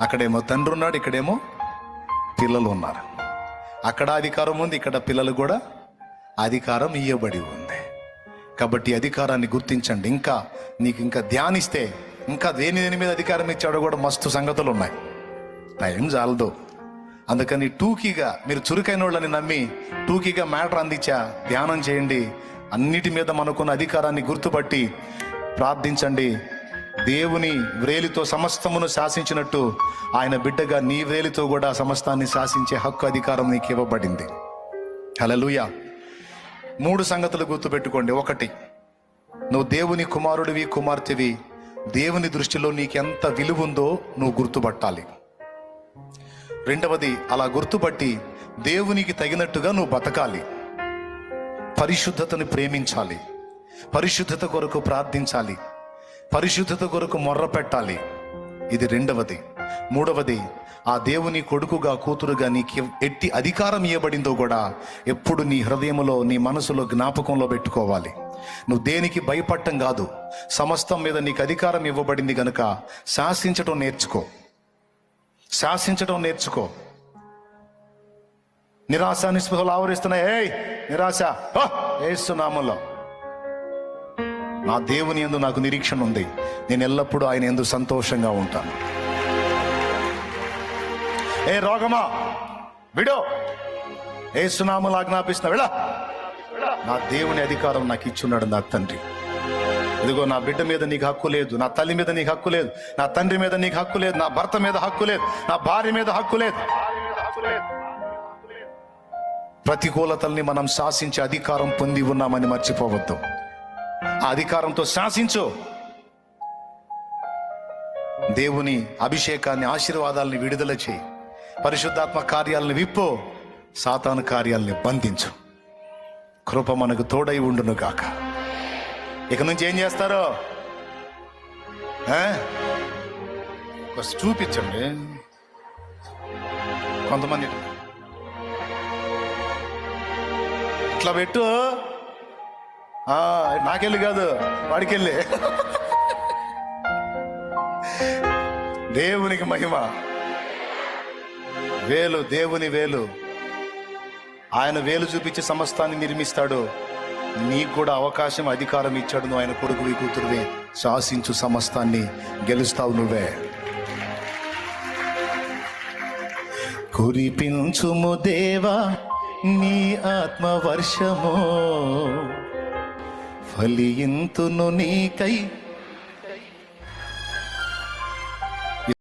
అక్కడేమో తండ్రి ఉన్నాడు ఇక్కడేమో పిల్లలు ఉన్నారు. అక్కడ అధికారం ఉంది ఇక్కడ పిల్లలు కూడా అధికారం ఇవ్వబడి ఉంది. కాబట్టి అధికారాన్ని గుర్తించండి. ఇంకా నీకు ఇంకా ధ్యానిస్తే ఇంకా దేని దేని మీద అధికారం ఇచ్చాడో కూడా మస్తు సంగతులు ఉన్నాయి. టైం చాలదు అందుకని టూకీగా మీరు చురుకైన వాళ్ళని నమ్మి టూకీగా మ్యాటర్ అందించా ధ్యానం చేయండి. అన్నిటి మీద మనకున్న అధికారాన్ని గుర్తుపట్టి ప్రార్థించండి. దేవుని వ్రేలితో సమస్తమును శాసించినట్టు ఆయన బిడ్డగా నీ వ్రేలితో కూడా సమస్తాన్ని శాసించే హక్కు అధికారం నీకు ఇవ్వబడింది. హలలుయ మూడు సంగతులు గుర్తుపెట్టుకోండి. ఒకటి నువ్వు దేవుని కుమారుడివి కుమార్తెవి. దేవుని దృష్టిలో నీకెంత విలువ ఉందో నువ్వు గుర్తుపట్టాలి. రెండవది అలా గుర్తుపట్టి దేవునికి తగినట్టుగా నువ్వు బతకాలి. పరిశుద్ధతను ప్రేమించాలి. పరిశుద్ధత కొరకు ప్రార్థించాలి. పరిశుద్ధత కొరకు మొర్ర పెట్టాలి. ఇది రెండవది. మూడవది ఆ దేవుని కొడుకుగా కూతురుగా నీకు ఎట్టి అధికారం ఇవ్వబడిందో కూడా ఎప్పుడు నీ హృదయంలో నీ మనసులో జ్ఞాపకంలో పెట్టుకోవాలి. నువ్వు దేనికి భయపడటం కాదు. సమస్తం మీద నీకు అధికారం ఇవ్వబడింది గనుక శాసించటం నేర్చుకో. శాసించడం నేర్చుకో. నిరాశ నిస్పృహలు ఆవరిస్తున్నాయి. ఏయ్ నిరాశ. హో! ఏస్తున్నాములో నా దేవుని ఎందు నాకు నిరీక్షణ ఉంది. నేను ఎల్లప్పుడూ ఆయన ఎందు సంతోషంగా ఉంటాను. ఏ రోగమా? విడో. ఏ సునాములు ఆజ్ఞాపిస్తున్నా విడా నా దేవుని అధికారం నాకు ఇచ్చున్నాడు నా తండ్రి. ఇదిగో నా బిడ్డ మీద నీకు హక్కు లేదు నా తల్లి మీద నీకు హక్కు లేదు నా తండ్రి మీద నీకు హక్కు లేదు నా భర్త మీద హక్కు లేదు నా భార్య మీద హక్కు లేదు. ప్రతికూలతల్ని మనం శాసించే అధికారం పొంది ఉన్నామని మర్చిపోవద్దు. ఆ అధికారంతో శాసించు. దేవుని అభిషేకాన్ని ఆశీర్వాదాలని విడుదల చేయి. పరిశుద్ధాత్మ కార్యాలను విప్పు. సాతాను కార్యాలని బంధించు. కృప మనకు తోడై ఉండును గాక. ఇక నుంచి ఏం చేస్తారో? ఆ? చూపించండి కొంతమంది ఇట్లా పెట్టు. నాకెళ్ళి కాదు వాడికెళ్ళి. దేవునికి మహిమ. వేలు దేవుని వేలు. ఆయన వేలు చూపించి సమస్తాన్ని నిర్మిస్తాడు. నీకు కూడా అవకాశం అధికారం ఇచ్చాడు నువ్వు ఆయన కొడుకువి కూతురువి. శాసించు సమస్తాన్ని గెలుస్తావు నువ్వే. కురిపించుము దేవా నీ ఆత్మ వర్షము. ఫలింతును నీకై